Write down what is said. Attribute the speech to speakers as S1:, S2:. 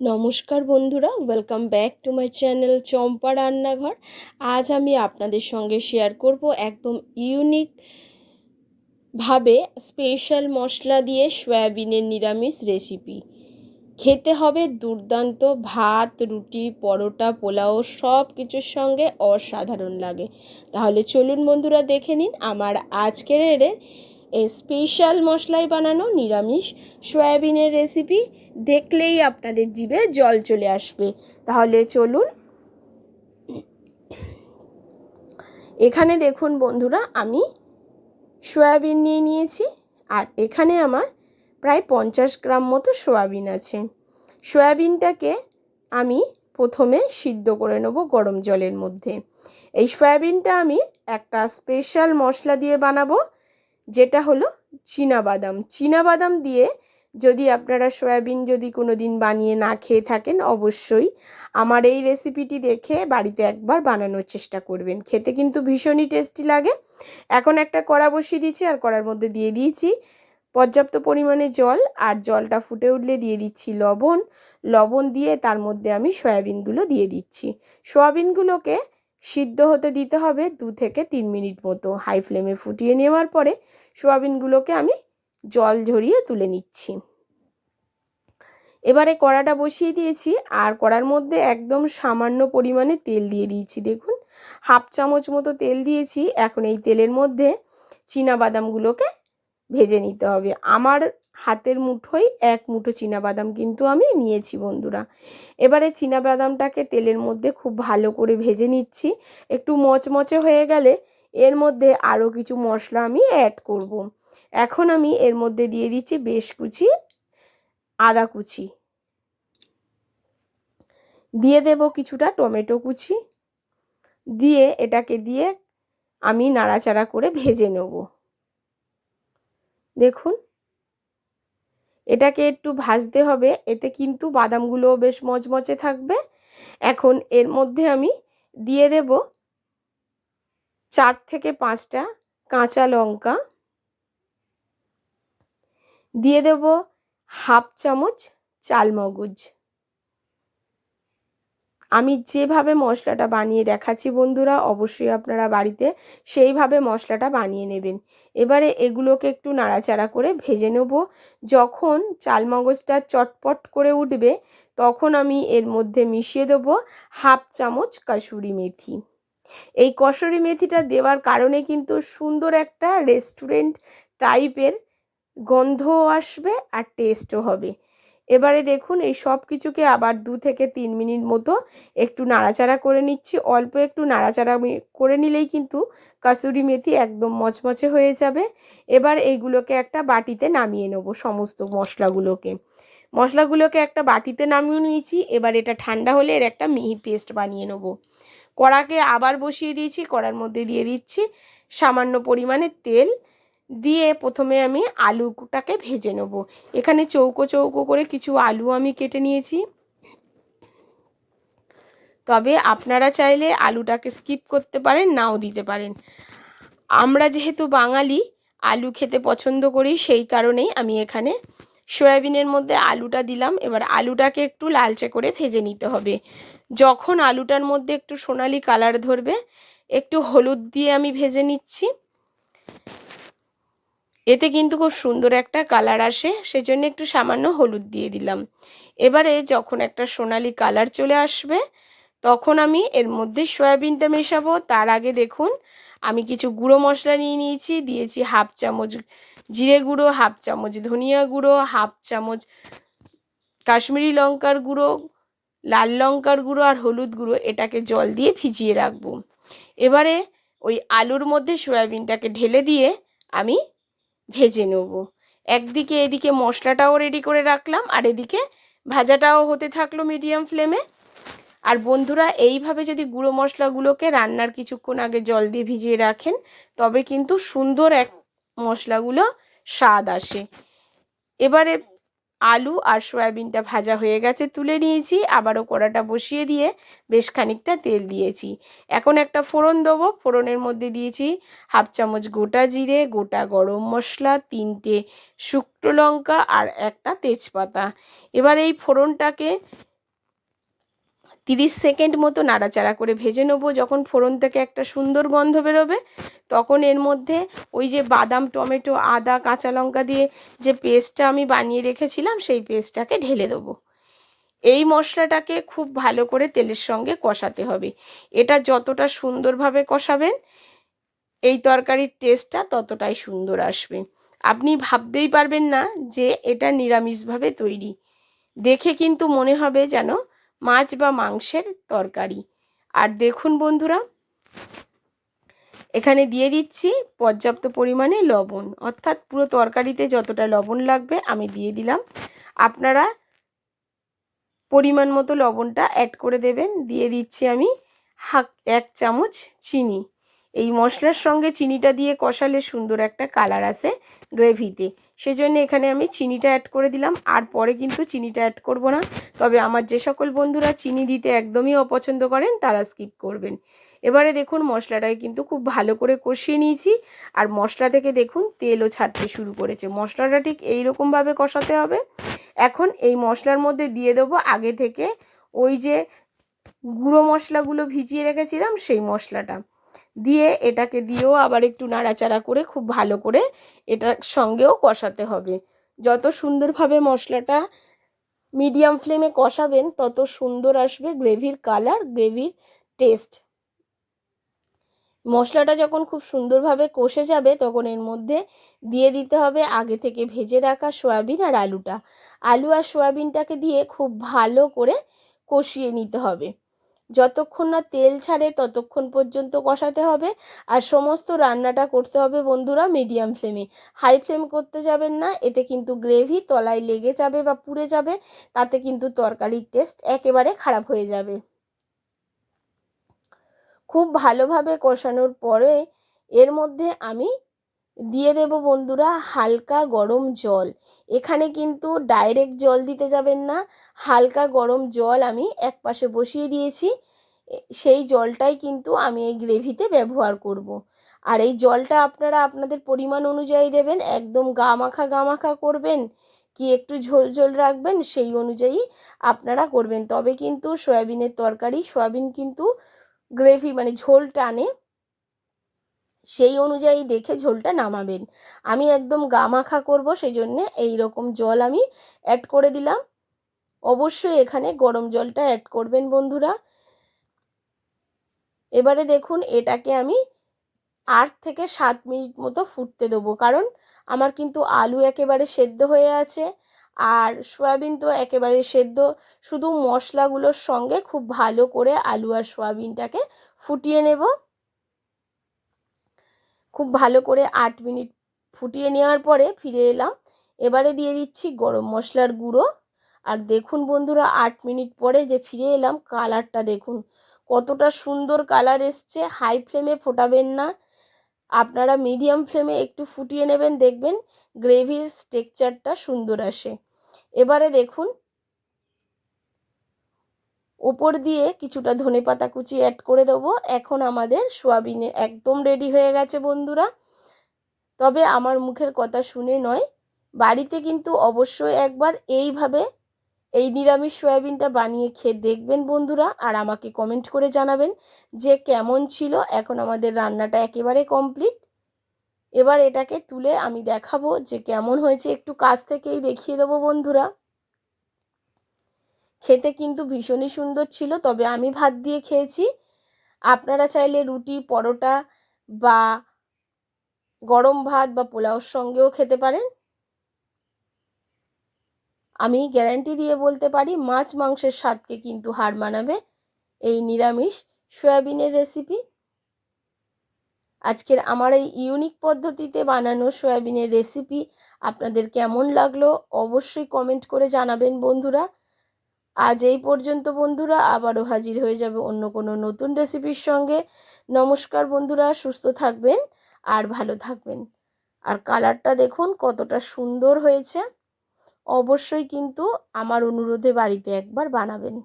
S1: নমস্কার বন্ধুরা welcome back to my channel Champa Rannaghar. আজ আমি আপনাদের সঙ্গে শেয়ার করব একদম ইউনিক ভাবে স্পেশাল মশলা দিয়ে সয়াবিনের নিরামিষ রেসিপি খেতে হবে দুর্দান্ত ভাত, রুটি, পরোটা, পোলাও সব কিছুর সঙ্গে অসাধারণ লাগে। তাহলে চলুন বন্ধুরা দেখে নিন আমার আজকের স্পেশাল মশলায় বানানো নিরামিষ সয়াবিনের রেসিপি দেখলেই আপনাদের জিভে জল চলে আসবে। তাহলে চলুন। এখানে দেখুন বন্ধুরা, আমি সয়াবিন নিয়ে নিয়েছি, আর এখানে আমার প্রায় পঞ্চাশ গ্রাম মতো সয়াবিন আছে। সয়াবিনটাকে আমি প্রথমে সিদ্ধ করে নেব গরম জলের মধ্যে। এই সয়াবিনটা আমি একটা স্পেশাল মশলা দিয়ে বানাবো যেটা হলো বাদাম বাদাম দিয়ে যদি আপনারা সয়াবিন যদি কোনো দিন বানিয়ে না খেয়ে থাকেন, অবশ্যই আমার এই রেসিপিটি দেখে বাড়িতে একবার বানানোর চেষ্টা করবেন। খেতে কিন্তু ভীষণই টেস্টি লাগে। এখন একটা কড়া বসিয়ে দিয়েছি আর কড়ার মধ্যে দিয়ে দিয়েছি পর্যাপ্ত পরিমাণে জল আর জলটা ফুটে উঠলে দিয়ে দিচ্ছি লবণ। লবণ দিয়ে তার মধ্যে আমি সয়াবিনগুলো দিয়ে দিচ্ছি। সয়াবিনগুলোকে সিদ্ধ হতে দিতে হবে দু থেকে তিন মিনিট মতো। হাই ফ্লেমে ফুটিয়ে নেওয়ার পরে সোয়াবিনগুলোকে আমি জল ঝরিয়ে তুলে নিচ্ছি। এবারে কড়াটা বসিয়ে দিয়েছি আর কড়ার মধ্যে একদম সামান্য পরিমাণে তেল দিয়ে দিয়েছি। দেখুন, হাফ চামচ মতো তেল দিয়েছি। এখন এই তেলের মধ্যে বাদামগুলোকে ভেজে নিতে হবে। আমার হাতের মুঠোই এক মুঠো বাদাম কিন্তু আমি নিয়েছি বন্ধুরা। এবারে বাদামটাকে তেলের মধ্যে খুব ভালো করে ভেজে নিচ্ছি। একটু মচমচে হয়ে গেলে এর মধ্যে আরও কিছু মশলা আমি অ্যাড করব। এখন আমি এর মধ্যে দিয়ে দিচ্ছি বেশ কুচি আদা কুচি। দিয়ে দেব কিছুটা টমেটো কুচি। দিয়ে এটাকে দিয়ে আমি নাড়াচাড়া করে ভেজে নেব। দেখুন এটাকে একটু ভাজতে হবে। এতে কিন্তু বাদামগুলো বেশ মচমচে থাকবে। এখন এর মধ্যে আমি দিয়ে দেব চার থেকে পাঁচটা কাঁচা লঙ্কা। দিয়ে দেব হাফ চামচ চালমগজ। আমি যেভাবে মশলাটা বানিয়ে দেখাচ্ছি বন্ধুরা, অবশ্যই আপনারা বাড়িতে সেইভাবে মশলাটা বানিয়ে নেবেন। এবারে এগুলোকে একটু নাড়াচাড়া করে ভেজে নেব। যখন চালমগজটা চটপট করে উঠবে, তখন আমি এর মধ্যে মিশিয়ে দেবো হাফ চামচ কাসুরি মেথি। এই কসুরি মেথিটা দেওয়ার কারণে কিন্তু সুন্দর একটা রেস্টুরেন্ট টাইপের গন্ধও আসবে আর টেস্টও হবে। এবারে দেখুন, এই সব কিছুকে আবার দু থেকে তিন মিনিট মতো একটু নাড়াচাড়া করে নিচ্ছি। অল্প একটু নাড়াচাড়া করে নিলেই কিন্তু কাসুরি মেথি একদম মচমচে হয়ে যাবে। এবার এইগুলোকে একটা বাটিতে নামিয়ে নেব সমস্ত মশলাগুলোকে। মশলাগুলোকে একটা বাটিতে নামিয়ে নিয়েছি, এবার এটা ঠান্ডা হলে এর একটা মিহি পেস্ট বানিয়ে নেব। কড়াকে আবার বসিয়ে দিয়েছি, কড়ার মধ্যে দিয়ে দিচ্ছি সামান্য পরিমাণে তেল। দিয়ে প্রথমে আমি আলুটাকে ভেজে নেব। এখানে চৌকো চৌকো করে কিছু আলু আমি কেটে নিয়েছি। তবে আপনারা চাইলে আলুটাকে স্কিপ করতে পারেন, নাও দিতে পারেন। আমরা যেহেতু বাঙালি, আলু খেতে পছন্দ করি, সেই কারণেই আমি এখানে সয়াবিনের মধ্যে আলুটা দিলাম। এবার আলুটাকে একটু লালচে করে ভেজে নিতে হবে। যখন আলুটার মধ্যে একটু সোনালি কালার ধরবে, একটু হলুদ দিয়ে আমি ভেজে নিচ্ছি। এতে কিন্তু খুব সুন্দর একটা কালার আসে, সেজন্য একটু সামান্য হলুদ দিয়ে দিলাম। এবারে যখন একটা সোনালি কালার চলে আসবে, তখন আমি এর মধ্যে সয়াবিনটা মেশাবো। তার আগে দেখুন, আমি কিছু গুঁড়ো মশলা নিয়ে নিয়েছি, দিয়েছি হাফ চামচ জিরে গুঁড়ো, হাফ চামচ ধনিয়া গুঁড়ো, হাফ চামচ কাশ্মীরি লঙ্কার গুঁড়ো, লাল লঙ্কার গুঁড়ো আর হলুদ গুঁড়ো এটাকে জল দিয়ে ভিজিয়ে রাখব। এবারে ওই আলুর মধ্যে সয়াবিনটাকে ঢেলে দিয়ে আমি ভেজে নেব। একদিকে, এদিকে মশলাটাও রেডি করে রাখলাম, আর এদিকে ভাজাটাও হতে থাকল মিডিয়াম ফ্লেমে আর বন্ধুরা, এইভাবে যদি গুঁড়ো মশলাগুলোকে রান্নার কিছুক্ষণ আগে জল দিয়ে ভিজিয়ে রাখেন, তবে কিন্তু সুন্দর এক মশলাগুলো স্বাদ আসে। এবারে আলু আর সয়াবিনটা ভাজা হয়ে গেছে, তুলে নিয়েছি। আবারও কড়াটা বসিয়ে দিয়ে বেশ খানিকটা তেল দিয়েছি। এখন একটা ফোড়ন দেবো। ফোড়নের মধ্যে দিয়েছি হাফ চামচ গোটা জিরে, গোটা গরম মশলা, তিনটে শুকনো লঙ্কা আর একটা তেজপাতা। এবার এই ফোড়নটাকে তিরিশ সেকেন্ড মতো নাড়াচাড়া করে ভেজে নেব। যখন ফোড়ন থেকে একটা সুন্দর গন্ধ বেরোবে, তখন এর মধ্যে ওই যে বাদাম, টমেটো, আদা, কাঁচা লঙ্কা দিয়ে যে পেস্টটা আমি বানিয়ে রেখেছিলাম, সেই পেস্টটাকে ঢেলে দেবো। এই মশলাটাকে খুব ভালো করে তেলের সঙ্গে কষাতে হবে। এটা যতটা সুন্দরভাবে কষাবেন, এই তরকারির টেস্টটা ততটাই সুন্দর আসবে। আপনি ভাবতেই পারবেন না যে এটা নিরামিষভাবে তৈরি। দেখে কিন্তু মনে হবে যেন মাছ বা মাংসের তরকারি। আর দেখুন বন্ধুরা, এখানে দিয়ে দিচ্ছি পর্যাপ্ত পরিমাণে লবণ। অর্থাৎ পুরো তরকারিতে যতটা লবণ লাগবে আমি দিয়ে দিলাম। আপনারা পরিমাণ মতো লবণটা অ্যাড করে দেবেন। দিয়ে দিচ্ছি আমি হাক এক চামচ চিনি। এই মশলার সঙ্গে চিনিটা দিয়ে কষালে সুন্দর একটা কালার আসে গ্রেভিতে সেজন্য এখানে আমি চিনিটা অ্যাড করে দিলাম, আর পরে কিন্তু চিনিটা অ্যাড করব না। তবে আমার যে সকল বন্ধুরা চিনি দিতে একদমই অপছন্দ করেন, তারা স্কিপ করবেন। এবারে দেখুন মশলাটাকে কিন্তু খুব ভালো করে কষিয়ে নিয়েছি, আর মশলা থেকে দেখুন তেলও ছাড়তে শুরু করেছে। মশলাটা ঠিক এইরকমভাবে কষাতে হবে। এখন এই মশলার মধ্যে দিয়ে দেবো আগে থেকে ওই যে গুঁড়ো মশলাগুলো ভিজিয়ে রেখেছিলাম, সেই মশলাটা। দিয়ে এটাকে দিয়েও আবার একটু নাড়াচাড়া করে খুব ভালো করে এটার সঙ্গেও কষাতে হবে। যত সুন্দরভাবে মশলাটা মিডিয়াম ফ্লেমে কষাবেন, তত সুন্দর আসবে গ্রেভির কালার, গ্রেভির টেস্ট। মশলাটা যখন খুব সুন্দরভাবে কষে যাবে, তখন এর মধ্যে দিয়ে দিতে হবে আগে থেকে ভেজে রাখা সয়াবিন আর আলুটা। আলু আর সয়াবিনটাকে দিয়ে খুব ভালো করে কষিয়ে নিতে হবে। যতক্ষণ না তেল ছাড়ে ততক্ষণ পর্যন্ত কষাতে হবে। আর সমস্ত রান্নাটা করতে হবে বন্ধুরা মিডিয়াম ফ্লেমে হাই ফ্লেম করতে যাবেন না, এতে কিন্তু গ্রেভি তলায় লেগে যাবে বা পুড়ে যাবে, তাতে কিন্তু তরকারির টেস্ট একেবারে খারাপ হয়ে যাবে। খুব ভালোভাবে কষানোর পরে এর মধ্যে আমি দিয়ে দেব বন্ধুরা হালকা গরম জল। এখানে কিন্তু ডাইরেক্ট জল দিতে যাবেন না। হালকা গরম জল আমি এক পাশে বসিয়ে দিয়েছি। সেই জলটাই কিন্তু আমি এই গ্রেভিতে ব্যবহার করব। আর এই জলটা আপনারা আপনাদের পরিমাণ অনুযায়ী দেবেন। একদম গা মাখা গা মাখা করবেন, কি একটু ঝোল ঝোল রাখবেন, সেই অনুযায়ী আপনারা করবেন। তবে কিন্তু সয়াবিনের তরকারি, সয়াবিন কিন্তু গ্রেভি মানে ঝোল টানে। সেই অনুযায়ী দেখে ঝোলটা নামাবেন। আমি একদম গামাখা করব সেই জন্যে এইরকম জল আমি অ্যাড করে দিলাম। অবশ্যই এখানে গরম জলটা অ্যাড করবেন বন্ধুরা। এবারে দেখুন এটাকে আমি আট থেকে সাত মিনিট মতো ফুটতে দেবো, কারণ আমার কিন্তু আলু একেবারে সেদ্ধ হয়ে আছে আর সয়াবিন তো একেবারে সেদ্ধ। শুধু মশলাগুলোর সঙ্গে খুব ভালো করে আলু আর সয়াবিনটাকে ফুটিয়ে নেব। খুব ভালো করে আট মিনিট ফুটিয়ে নেওয়ার পরে ফিরে এলাম। এবারে দিয়ে দিচ্ছি গরম মশলার গুঁড়ো। আর দেখুন বন্ধুরা, আট মিনিট পরে যে ফিরে এলাম, কালারটা দেখুন, কতটা সুন্দর কালার এসছে। হাই ফ্লেমে ফোটাবেন না। আপনারা মিডিয়াম ফ্লেমে একটু ফুটিয়ে নেবেন, দেখবেন গ্রেভির স্টেকচারটা সুন্দর আসে। এবারে দেখুন ওপর দিয়ে কিছুটা ধনে পাতা কুচি অ্যাড করে দেবো। এখন আমাদের সোয়াবিনে একদম রেডি হয়ে গেছে বন্ধুরা। তবে আমার মুখের কথা শুনে নয়, বাড়িতে কিন্তু অবশ্যই একবার এইভাবে এই নিরামিষ সয়াবিনটা বানিয়ে খেয়ে দেখবেন বন্ধুরা আর আমাকে কমেন্ট করে জানাবেন যে কেমন ছিল। এখন আমাদের রান্নাটা একেবারে কমপ্লিট এবার এটাকে তুলে আমি দেখাবো যে কেমন হয়েছে। একটু কাছ থেকেই দেখিয়ে দেবো বন্ধুরা। খেতে কিন্তু ভীষণই সুন্দর ছিল, তবে আমি ভাত দিয়ে খেয়েছি। আপনারা চাইলে রুটি, পরোটা বা গরম ভাত বা পোলাওর সঙ্গেও খেতে পারেন। আমি গ্যারান্টি দিয়ে বলতে পারি, মাছ মাংসের স্বাদকে কিন্তু হার মানাবে এই নিরামিষ সয়াবিনের রেসিপি আজকের আমার এই ইউনিক পদ্ধতিতে বানানো সয়াবিনের রেসিপি আপনাদের কেমন লাগল, অবশ্যই কমেন্ট করে জানাবেন বন্ধুরা। আজ এই পর্যন্ত, বন্ধুরা। আবারও হাজির হয়ে যাবে অন্য কোনো নতুন রেসিপির সঙ্গে। নমস্কার, বন্ধুরা। সুস্থ থাকবেন আর ভালো থাকবেন। আর কালারটা দেখুন, কতটা সুন্দর হয়েছে। অবশ্যই কিন্তু আমার অনুরোধে বাড়িতে একবার বানাবেন।